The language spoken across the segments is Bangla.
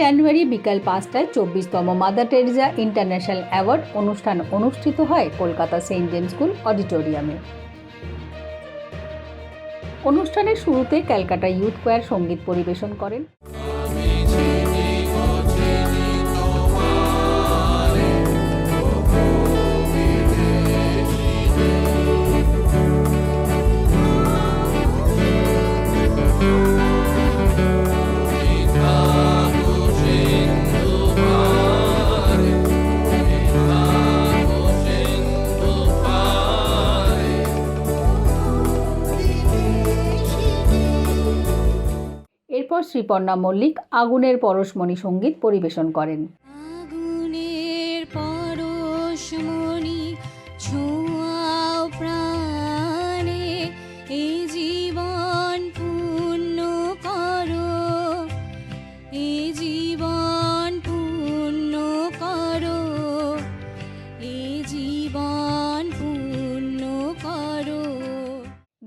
জানুয়ারি বিকাল পাঁচটায় চব্বিশতম মাদার টেরিজা ইন্টারন্যাশনাল অ্যাওয়ার্ড অনুষ্ঠান অনুষ্ঠিত হয় কলকাতা সেন্ট জেমস স্কুল অডিটোরিয়ামে। অনুষ্ঠানের শুরুতে ক্যালকাটা ইউথ কোয়ার সংগীত পরিবেশন করেন। শ্রীপর্ণা মল্লিক আগুনের পরশমণি সংগীত পরিবেশন করেন। আগুনের পরশমণি ছোঁয়াও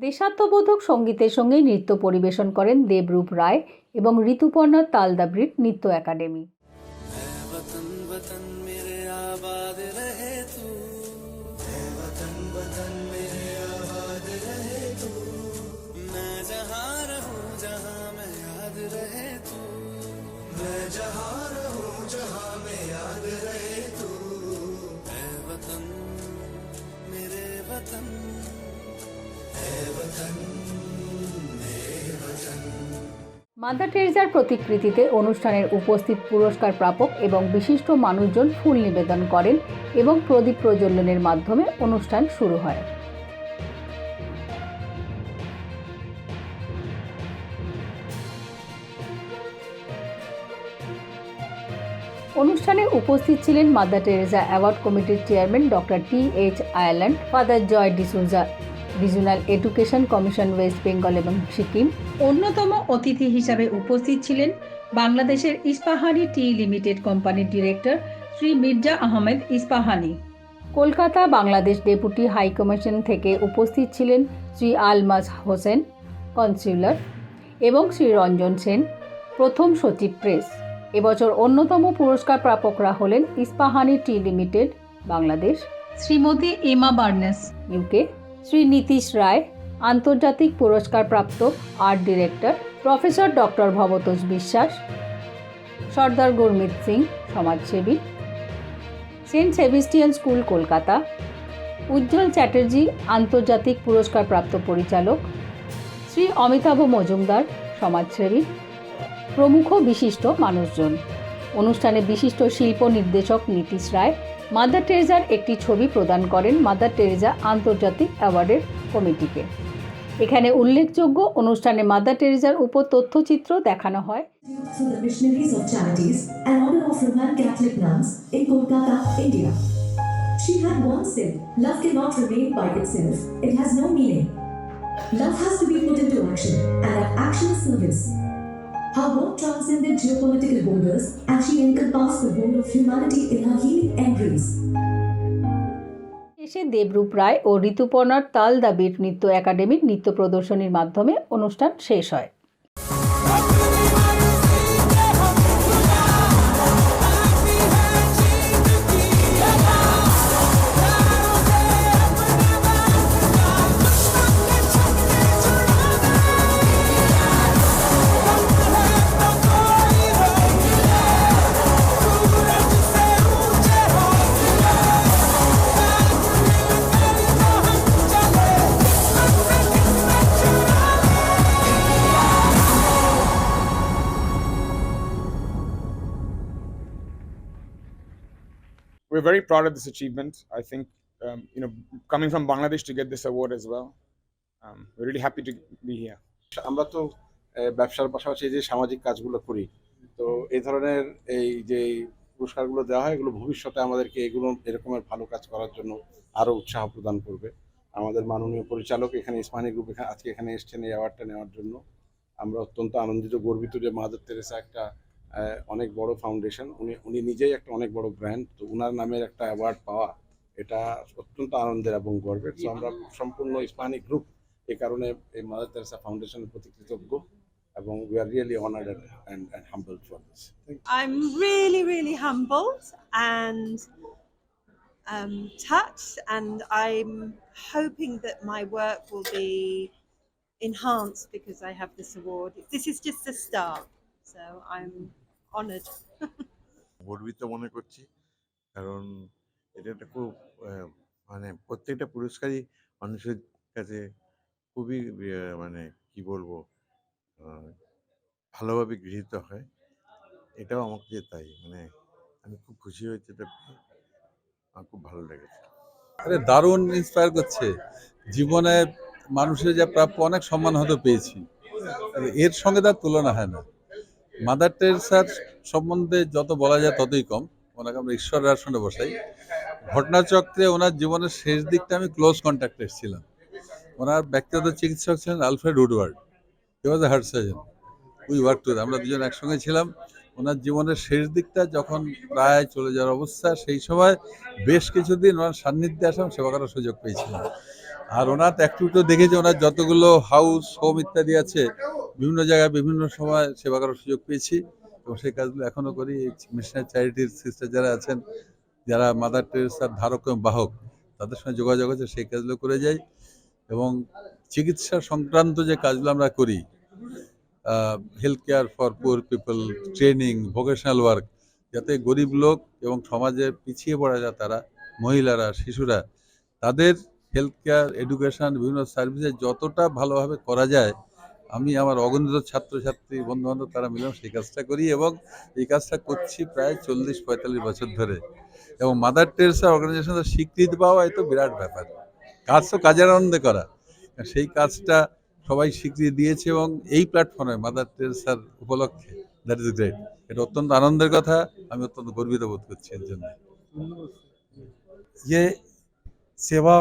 দেশাত্মবোধক সঙ্গীতের সঙ্গে নৃত্য পরিবেশন করেন দেবরূপ রায় এবং ঋতুপর্ণা তালদাব্রিট নৃত্য একাডেমি। Jahan মাদার টেরেজার প্রতিকৃতিতে অনুষ্ঠানের উপস্থিত পুরস্কার প্রাপক এবং বিশিষ্ট মানুষজন ফুল নিবেদন করেন এবং প্রদীপ প্রজ্বলনের মাধ্যমে অনুষ্ঠান শুরু হয়। অনুষ্ঠানে উপস্থিত ছিলেন মাদার টেরেজা অ্যাওয়ার্ড কমিটির chairman doctor T H Ireland, father Joy D'Souza regional education commission West Bengal এবং সিকিম অন্যতম অতিথি হিসাবে উপস্থিত ছিলেন বাংলাদেশের ইস্পাহানি টি লিমিটেড কোম্পানির director Shri Mirza Ahmed Ispahani. Kolkata Bangladesh deputy high commission থেকে উপস্থিত ছিলেন শ্রী আলমাজ হোসেন কনসিউলার এবং শ্রী রঞ্জন সেন প্রথম সচিব প্রেস। এবছর অন্যতম পুরস্কার প্রাপকরা হলেন Ispahani tea limited Bangladesh. Shrimati Emma Barnes. UK. Shri Nitish Roy, আন্তর্জাতিক পুরস্কারপ্রাপ্ত art director, professor doctor Bhabatosh Biswas, Sardar Gurmeet Singh, সমাজসেবী, Saint Sebastian school, Kolkata, Ujjwal Chatterjee, আন্তর্জাতিক পুরস্কারপ্রাপ্ত পরিচালক, শ্রী অমিতাভ মজুমদার, সমাজসেবী, প্রমুখ বিশিষ্ট মানুষজন। অনুষ্ঠানে বিশিষ্ট শিল্প নির্দেশক নীতিশ রায় মাদার টেরেজার একটি ছবি প্রদান করেন মাদার টেরেজা আন্তর্জাতিক অ্যাওয়ার্ডের কমিটিকে এখানে উল্লেখযোগ্য অনুষ্ঠানে মাদার টেরেজার উপর তথ্যচিত্র দেখানো হয়. She had once said, Love cannot remain by itself, it has no meaning. Love has to be put into action, and that action service. Her work transcended geopolitical borders, and she encompassed the whole of humanity in her healing embrace. শেষে দেবরূপ রায় ও ঋতুপর্ণার তাল দাবির নৃত্য একাডেমির নৃত্য প্রদর্শনীর মাধ্যমে অনুষ্ঠান শেষ হয় we're very proud of this achievement. I think, um, you know, coming from Bangladesh to get this award as well, um, we're really happy to be here. আমরা তো ব্যবসার পাশাপাশি যে সামাজিক কাজগুলো করি তো এই ধরনের এই যে পুরস্কারগুলো দেওয়া হয় এগুলো ভবিষ্যতে আমাদেরকে এগুলো এরকমের ভালো কাজ করার জন্য আরও উৎসাহ প্রদান করবে আমাদের মাননীয় পরিচালক এখানে ইসমানি গ্রুপ এখানে আজকে এখানে এসেছেন এই অ্যাওয়ার্ডটা নেওয়ার জন্য আমরা অত্যন্ত আনন্দিত গর্বিত যে মাদার তেরেসা একটা অনেক বড় ফাউন্ডেশন উনি উনি নিজেই একটা অনেক বড় ব্র্যান্ড তো উনার নামের একটা অ্যাওয়ার্ড পাওয়া এটা অত্যন্ত আনন্দের এবং গর্বের। তো আমরা সম্পূর্ণ ইসমানি গ্রুপ এই কারণে এই মাদার তেরেসা ফাউন্ডেশনের প্রতি কৃতজ্ঞ এবং we are really honoured and and humble for this I'm really, really humbled and um, touched, and I'm hoping that my work will be enhanced because I have this award. This is just a start, so I'm honoured. গর্বিত মনে করছি কারণ এটা একটা খুব মানে প্রত্যেকটা পুরস্কারই মানুষের কাছে খুবই মানে কি বলব ভালোভাবে গৃহীত হয়। এটাও আমাকে তাই মানে আমি খুব খুশি হয়েছি এটা আমার খুব ভালো লেগেছে। আরে দারুণ ইন্সপায়ার করছে। জীবনে মানুষের যা প্রাপ্য অনেক সম্মান হয়তো পেয়েছি। এর সঙ্গে তার তুলনা হয় না। মাদার টেরেসার সম্বন্ধে যত বলা যায় ততই কম। ওনাকে আমরা ঈশ্বরের আসনে বসাই। ঘটনাচক্রে ওনার জীবনের শেষ দিকটা আমি ক্লোজ কন্ট্যাক্টে এসেছিলাম। ওনার ব্যক্তিগত চিকিৎসক ছিলেন Alfred Woodward. He was heart surgeon we work to আমরা দুজন একসঙ্গে ছিলাম। ওনার জীবনের শেষ দিকটা যখন প্রায় চলে যাওয়ার অবস্থা, সেই সময় বেশ কিছুদিন ওনার সান্নিধ্যে আসাম সেবা করার সুযোগ পেয়েছিলাম। আর ওনার অ্যাক্টিভিটিও দেখেছি, ওনার যতগুলো হাউস হোম ইত্যাদি আছে বিভিন্ন জায়গায় বিভিন্ন সময় সেবা করার সুযোগ পেয়েছি এবং সেই কাজগুলো এখনও করি। মিশনারি চ্যারিটির সিস্টার যারা আছেন, যারা মাদার টেরেসার ধারক এবং বাহক, তাদের সঙ্গে যোগাযোগ আছে সেই কাজগুলো করে যাই এবং চিকিৎসা সংক্রান্ত যে কাজগুলো আমরা করি health care for poor people training vocational work যাতে গরিব লোক এবং সমাজে পিছিয়ে পড়া যায় তারা, মহিলারা, শিশুরা, তাদের হেলথ কেয়ার এডুকেশন বিভিন্ন সার্ভিসে যতটা ভালোভাবে করা যায় আমি আমার অগণিত ছাত্রছাত্রী বন্ধুবান্ধব তারা মিলে সেই কাজটা করি এবং এই কাজটা করছি প্রায় চল্লিশ পঁয়তাল্লিশ বছর ধরে এবং মাদার টেরেসা অর্গানাইজেশনের স্বীকৃতি পাওয়া এ তো বিরাট ব্যাপার কাজ তো কাজের আনন্দে করা সেই কাজটা সবাই স্বীকৃতি দিয়েছে এবং এই প্ল্যাটফর্মে মাদার টেরেসার উপলক্ষে দ্যাট ইজ গ্রেট এটা অত্যন্ত আনন্দের কথা আমি অত্যন্ত গর্বিত বোধ করছি এর জন্য ये सेवा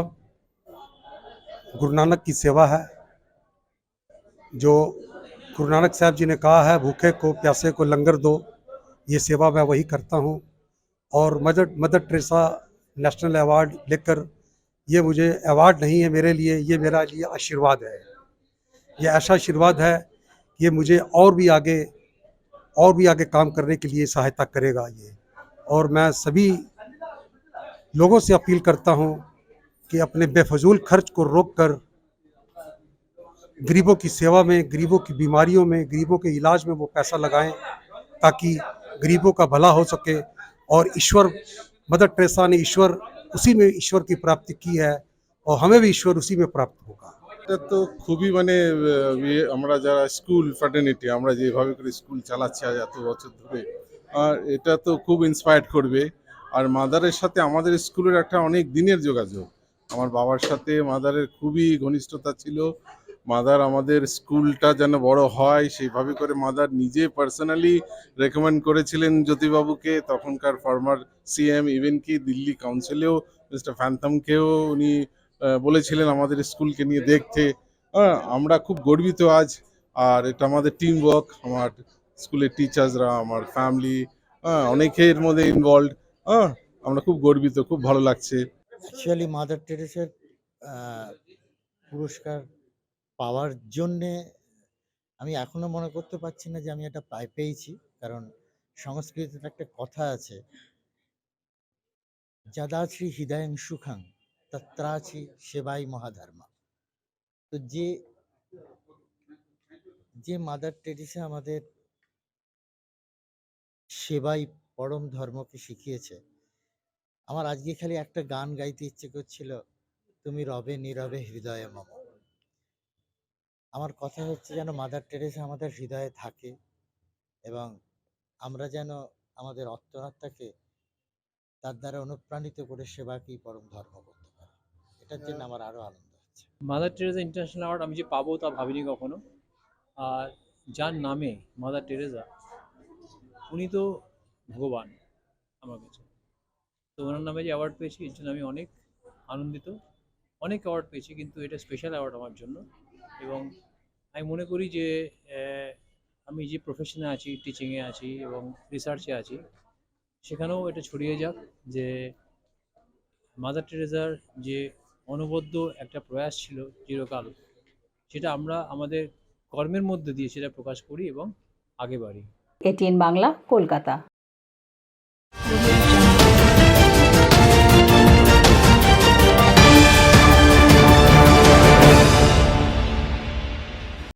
गुरु नानक की सेवा है जो गुरु नानक साहब जी ने कहा है, भूखे को, प्यासे को लंगर दो, ये सेवा मैं वही करता हूँ। और mother mother Teresa national award लेकर ये मुझे अवार्ड नहीं है मेरे लिए, ये मेरा लिए आशीर्वाद है। ये ऐसा आशीर्वाद है ये मुझे और भी आगे, और भी आगे काम करने के लिए सहायता करेगा ये। और मैं सभी लोगों से अपील करता हूँ कि अपने बेफजूल खर्च को रोककर गरीबों की सेवा में गरीबों की बीमारियों में गरीबों के इलाज में वो पैसा लगाएं ताकि गरीबों का भला हो सके और ईश्वर मदर टेरेसा ने ईश्वर उसी में ईश्वर की प्राप्ति की है और हमें भी ईश्वर उसी में प्राप्त होगा এটা তো খুবই মানে আহ, ইয়ে, আমরা যারা স্কুল ফ্র্যাটার্নিটি আমরা যেভাবে করে স্কুল চালাচ্ছি আজ এত বছর ধরে আর এটা তো খুব ইন্সপায়ার্ড করবে আর মাদারের সাথে আমাদের স্কুলের একটা অনেক দিনের যোগাযোগ আমার বাবার সাথে মাদারের খুবই ঘনিষ্ঠতা ছিল মাদার আমাদের স্কুলটা যেন বড় হয়, সেইভাবে করে মাদার নিজে পার্সোনালি রেকমেন্ড করেছিলেন জ্যোতিবাবুকে। তখনকার ফর্মার সিএম ইভেন কি দিল্লি কাউন্সিলেও মিস্টার ফ্যান্থামকেও উনি বলেছিলেন আমাদের স্কুলকে নিয়ে দেখতে। হ্যাঁ আমরা খুব গর্বিত আজ। আর এটা আমাদের টিম ওয়ার্ক আমার স্কুলের টিচার্সরা আমার ফ্যামিলি হ্যাঁ অনেকের মধ্যে ইনভলভ হ্যাঁ আমরা খুব গর্বিত, খুব ভালো লাগছে। অ্যাকচুয়ালি মাদার টেরেসার পুরস্কার পাওয়ার জন্যে আমি এখনও মনে করতে পারছি না যে আমি এটা পাই- পেয়েছি। কারণ সংস্কৃতিতে একটা কথা আছে যাদাছি হৃদয়ং সুখাং তত্রাছি সেবাই মহাধর্মা। তো যে যে মাদার টেরেসা আমাদের সেবাই পরম ধর্মকে শিখিয়েছে, আমার আজকে খালি একটা গান গাইতে ইচ্ছে করছিল, তুমি রবে নীরবে হৃদয়ে মম। আমার কথা হচ্ছে যেন মাদার টেরেসা আমাদের হৃদয়ে থাকে এবং আমরা যেন আমাদের অত্তরাত্মাকে তার দ্বারা অনুপ্রাণিত করে সেবাকেই পরম ধর্ম করতে পারি। এটার জন্য আমার আরও আনন্দ হচ্ছে। মাদার টেরেজা ইন্টারন্যাশনাল অ্যাওয়ার্ড আমি যে পাবো তা ভাবিনি কখনো। আর যার নামে মাদার টেরেজা উনি তো ভগবান আমার কাছে। তো ওনার নামে যে অ্যাওয়ার্ড পেয়েছি এর জন্য আমি অনেক আনন্দিত অনেক অ্যাওয়ার্ড পেয়েছি কিন্তু এটা স্পেশাল অ্যাওয়ার্ড আমার জন্য। এবং আমি মনে করি যে আমি যে প্রফেশনে আছি টিচিংয়ে আছি এবং রিসার্চে আছি, সেখানেও এটা ছড়িয়ে যাক যে মাদার টেরেজার যে অনবদ্য একটা প্রয়াস ছিল চিরকাল, সেটা আমরা আমাদের কর্মের মধ্যে দিয়ে সেটা প্রকাশ করি এবং আগে বাড়ি এটিএন বাংলা, কলকাতা.